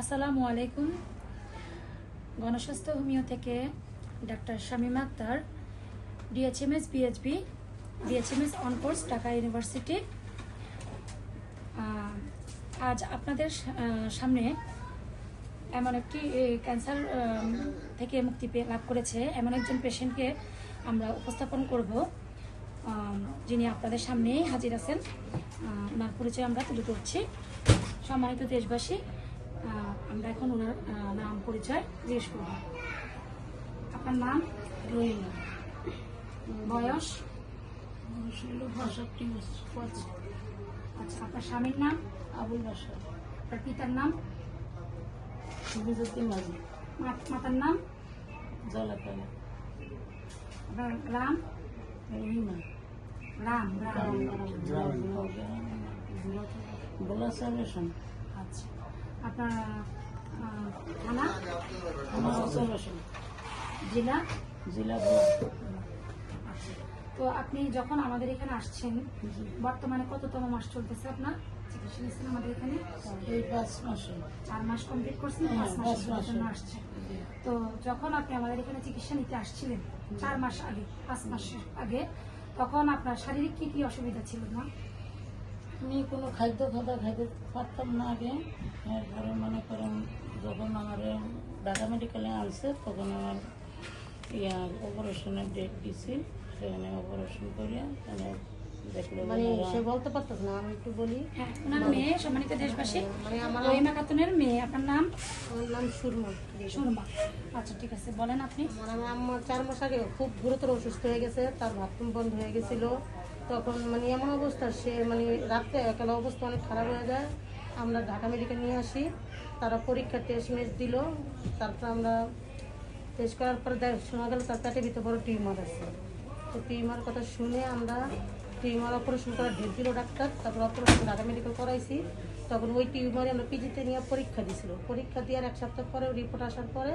আসসালামু আলাইকুম। গণস্বাস্থ্য হোমিও থেকে doctor Shamima Akter, DHMS BHB DHMS on course Dhaka university আজ আপনাদের সামনে এমন একটি ক্যান্সার থেকে মুক্তি লাভ করেছে এমন একজন পেশেন্টকে আমরা উপস্থাপন করব। যিনি আপনাদের সামনেই হাজির আছেন। ওনার পরিচয় আমরা তুলে ধরছি। সম্মানিত দেশবাসী আমরা এখন ওনার নাম পরিচয় জিজ্ঞেস করব। আপনার নাম? রহিমা। বয়স? পঁয়ষট্টি বছর। আচ্ছা আপনার স্বামীর নাম? আবুল বাসা আপনার পিতার নাম? সুবিধা মাঝি। মাতার নাম? জলাতলা। আপনার রাম রহিমা। রাম রাম বলা সাবেশন আচ্ছা। আপনার থানা? জেলা? জেলা তো আপনি যখন আমাদের এখানে আসছেন বর্তমানে কততম মাস চলতেছে আপনার? চিকিৎসা নিচ্ছেন আমাদের এখানে? এই পাঁচ মাসে। চার মাস কমপ্লিট করছেন হ্যাঁ, পাঁচ মাসের মাস। জন্য আসছেন তো যখন আপনি আমাদের এখানে চিকিৎসা নিতে আসছিলেন চার মাস আগে পাঁচ মাস আগে তখন আপনার শারীরিক কি কি অসুবিধা ছিল না আমি কোনো খাদ্য খাবার খাইতে পারতাম না আগে। এরপরে মনে করেন যখন আমার ঢাকা মেডিকেলে আনছে তখন আমার ইয়া অপারেশনের ডেট দিছি। সেখানে অপারেশন করিয়া মানে মানে সে বলতে পারতেছ না আমি একটু বলি। হ্যাঁ মেয়ে সম্মানিত দেশবাসী মানে আমার রহিমা খাতুনের মেয়ে আপনার নাম? আমার নাম সুরমা। সুরমা। আচ্ছা ঠিক আছে বলেন আপনি। আমার আম্মা চার মাস আগে খুব গুরুতর অসুস্থ হয়ে গেছে তার বাথরুম বন্ধ হয়ে গেছিল। তখন মানে এমন অবস্থা, সে মানে রাত্রে একালা অবস্থা অনেক খারাপ হয়ে যায়। আমরা ঢাকা মেডিকেল নিয়ে আসি, তারা পরীক্ষা টেস্ট মেস দিল, তারপর আমরা টেস্ট করার পরে দেখ- শোনা গেল তার পেটের ভিতরে বড় টিউমার আছে। তো টিউমার কথা শুনে আমরা টিউমার অপারেশন করার ডেট দিল ডাক্তার, তারপর অপারেশন ঢাকা মেডিকেল করাইছি। তখন ওই টিউমারে আমরা পিজিতে নিয়ে পরীক্ষা দিয়েছিল পরীক্ষা দেওয়ার এক সপ্তাহ পরে রিপোর্ট আসার পরে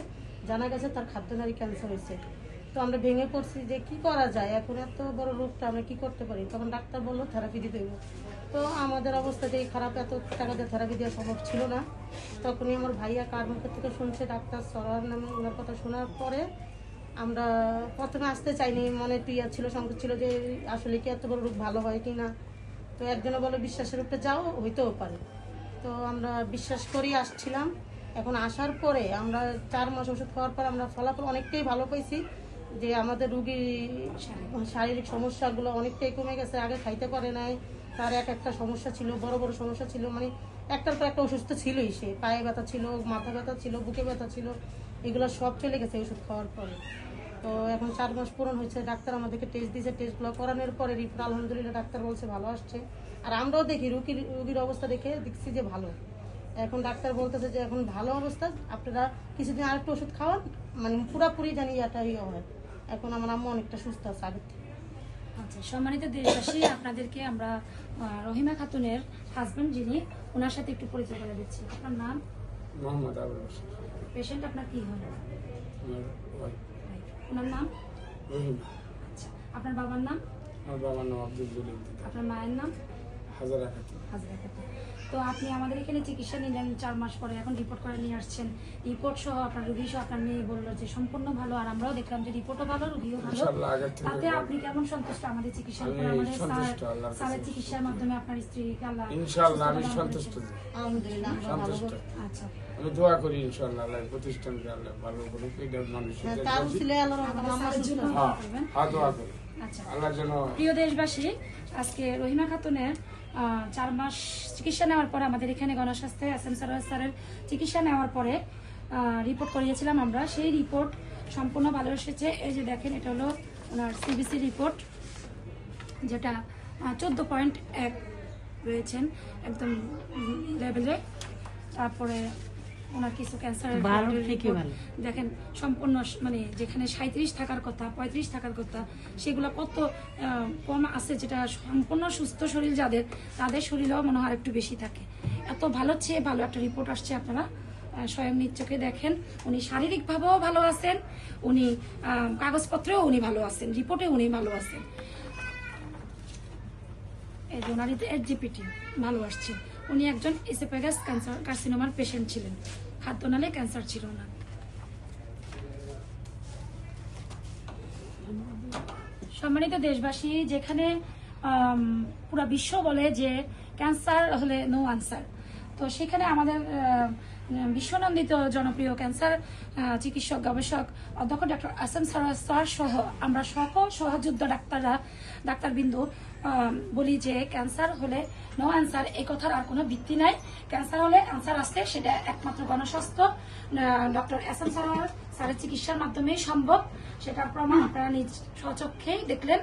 জানা গেছে তার খাদ্যনালী ক্যান্সার হয়েছে। তো আমরা ভেঙে পড়ছি যে কি করা যায়? এখন এত বড় রোগটা আমরা কি করতে পারি? তখন ডাক্তার বলল থেরাপি দিতে তো আমাদের অবস্থা যে খারাপ, এত টাকা দিয়ে থেরাপি দেওয়া সম্ভব ছিল না। তখনই আমার ভাইয়া কার মুখের থেকে শুনছে, ডাক্তার সরার নামে ওনার কথা শোনার পরে আমরা প্রথমে আসতে চাইনি। মনে ইয়া ছিল সংকট ছিল যে আসলে কি এত বড় রোগ ভালো হয় কি না? তো একজনে বলো বিশ্বাসের উপরে যাও, হইতেও পারে। তো আমরা বিশ্বাস করেই আসছিলাম। এখন আসার পরে আমরা চার মাস ওষুধ খাওয়ার পর আমরা ফলাফল অনেকটাই ভালো পাইছি। যে আমাদের রুগীর শারীরিক সমস্যাগুলো অনেকটাই কমে গেছে, আগে খাইতে পারে নাই, তার এক একটা সমস্যা ছিল, বড় বড় সমস্যা ছিল মানে একটার পর একটা অসুস্থ ছিলই সে, পায়ে ব্যথা ছিল, মাথা ব্যথা ছিল, বুকে ব্যথা ছিল, এগুলো সব চলে গেছে ওষুধ খাওয়ার পরে। তো এখন চার মাস পূরণ হয়েছে, ডাক্তার আমাদেরকে টেস্ট দিয়েছে টেস্টগুলো করানোর পরে রিপোর্ট, আলহামদুলিল্লাহ ডাক্তার বলছে ভালো আসছে। আর আমরাও দেখি রুগীর রুগীর অবস্থা দেখে দেখছি যে ভালো। এখন ডাক্তার বলতেছে যে এখন ভালো অবস্থা, আপনারা কিছুদিন আরেকটু ওষুধ খাওয়ান মানে পুরাপুরি জানি এটা ইয়ে হয়। এখন আমার আম্মু অনেকটা সুস্থ আছে আগের থেকে। আচ্ছা সম্মানিত দেশবাসী আপনাদেরকে আমরা রহিমা খাতুনের হাজবেন্ড যিনি ওনার সাথে একটু পরিচয় করে দিচ্ছি। আপনার নাম? মোহাম্মদ আবুল হোসেন পেশেন্ট আপনার কি হয়? ওনার নাম? রহিমা। আচ্ছা আপনার বাবার নাম? আমার বাবার নাম আব্দুল জলিল। আপনার মায়ের নাম? হাজারা খাতুন হাজরা খাতুন তো আপনি আমাদের এখানে চিকিৎসা নিলেন চার মাস পরে এখন রিপোর্ট করে নিয়ে আসছেন। রিপোর্ট সহ আপনার রুগী সহ আপনার মেয়ে বলল যে সম্পূর্ণ ভালো আর আমরাও দেখলাম যে রিপোর্টও ভালো রুগীও ভালো। তাতে আপনি কেমন সন্তুষ্ট আমাদের আমি আমাদের। স্যারের চিকিৎসার মাধ্যমে আপনার স্ত্রীকে আল্লাহ ইনশাআল্লাহ আমি সন্তুষ্ট আলহামদুলিল্লাহ সন্তুষ্ট। আচ্ছা। আমি দোয়া করি ইনশাআল্লাহ আল্লাহ প্রতিষ্ঠানকে আল্লাহ ভালো করুক এটা মানুষের হ্যাঁ, তার। আল্লাহর রহমতে হ্যাঁ হ্যাঁ দোয়া করি। আচ্ছা। আল্লাহ যেন প্রিয় দেশবাসী আজকে রহিমা খাতুনের চার মাস চিকিৎসা নেওয়ার পরে আমাদের এখানে গণস্বাস্থ্যে এস এম স্যারের চিকিৎসা নেওয়ার পরে রিপোর্ট করিয়েছিলাম আমরা। সেই রিপোর্ট সম্পূর্ণ ভালো এসেছে। এই যে দেখেন, এটা হলো ওনার সিবিসি রিপোর্ট যেটা চোদ্দ পয়েন্ট এক রয়েছেন একদম লেভেলে তারপরে ওনার কিছু ক্যান্সার ভালো দেখেন সম্পূর্ণ মানে যেখানে সাঁত্রিশ থাকার কথা পঁয়ত্রিশ থাকার কথা সেগুলো কত কম আছে যেটা সম্পূর্ণ সুস্থ শরীর যাদের তাদের শরীরেও মনে হয় একটু বেশি থাকে। এত ভালো চেয়ে ভালো একটা রিপোর্ট আসছে আপনারা স্বয়ং নিজ দেখেন উনি শারীরিকভাবেও ভালো আছেন উনি কাগজপত্রেও উনি ভালো আছেন রিপোর্টে উনি ভালো আছেন। এই যে ওনার এইচজিপিটি ভালো আসছে। উনি একজন এসেপেগাস ক্যান্সার কার্সিনোমার পেশেন্ট ছিলেন। খাদ্যনালে ক্যান্সার ছিল না সম্মানিত দেশবাসী, যেখানে পুরা বিশ্ব বলে যে ক্যান্সার হলে নো আনসার তো সেখানে আমাদের বিশ্বনন্দিত জনপ্রিয় ক্যান্সার চিকিৎসক, গবেষক, অধ্যক্ষ ডক্টর আসেম স্যার সহ আমরা সহ সহযুদ্ধ ডাক্তাররা ডাক্তার বিন্দু বলি যে ক্যান্সার হলে নো অ্যান্সার এই কথার আর কোনো ভিত্তি নাই। ক্যান্সার হলে অ্যান্সার আসতে সেটা একমাত্র গণস্বাস্থ্য ডক্টর এস এম স্যারের চিকিৎসার মাধ্যমেই সম্ভব। সেটার প্রমাণ আপনারা নিজ স্বচক্ষেই দেখলেন।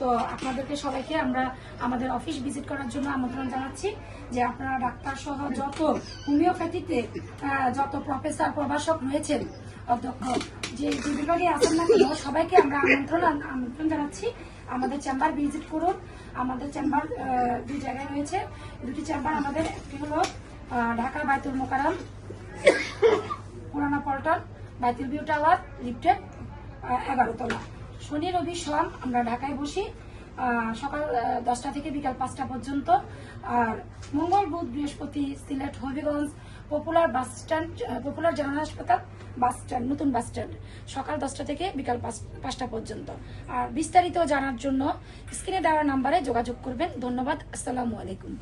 তো আপনাদেরকে সবাইকে আমরা আমাদের অফিস ভিজিট করার জন্য আমন্ত্রণ জানাচ্ছি যে আপনারা ডাক্তার সহ যত হোমিওপ্যাথিতে যত প্রফেসর, প্রভাষক রয়েছেন, অধ্যক্ষ, যে যে বিভাগে আছেন না কেন, সবাইকে আমরা আমন্ত্রণ আমন্ত্রণ জানাচ্ছি। আমাদের চেম্বার ভিজিট করুন। আমাদের চেম্বার দুই জায়গায় রয়েছে। দুটি চেম্বার আমাদের একটি হলো ঢাকা বাইতুল মোকারম পুরানা পল্টন বাইতুল ভিউ টাওয়ার লিফটেড এগারো তলা। শনি, রবি, সোম আমরা ঢাকায় বসি সকাল দশটা থেকে বিকাল পাঁচটা পর্যন্ত। আর মঙ্গল, বুধ, বৃহস্পতি, Sylhet, Habiganj, popular bus stand popular general হাসপাতাল, বাস স্ট্যান্ড, নতুন বাস স্ট্যান্ড, সকাল দশটা থেকে বিকাল পাঁচ- পাঁচটা পর্যন্ত। আর বিস্তারিত জানার জন্য স্ক্রিনে দেওয়া নাম্বারে যোগাযোগ করবেন। ধন্যবাদ। আসসালামু আলাইকুম।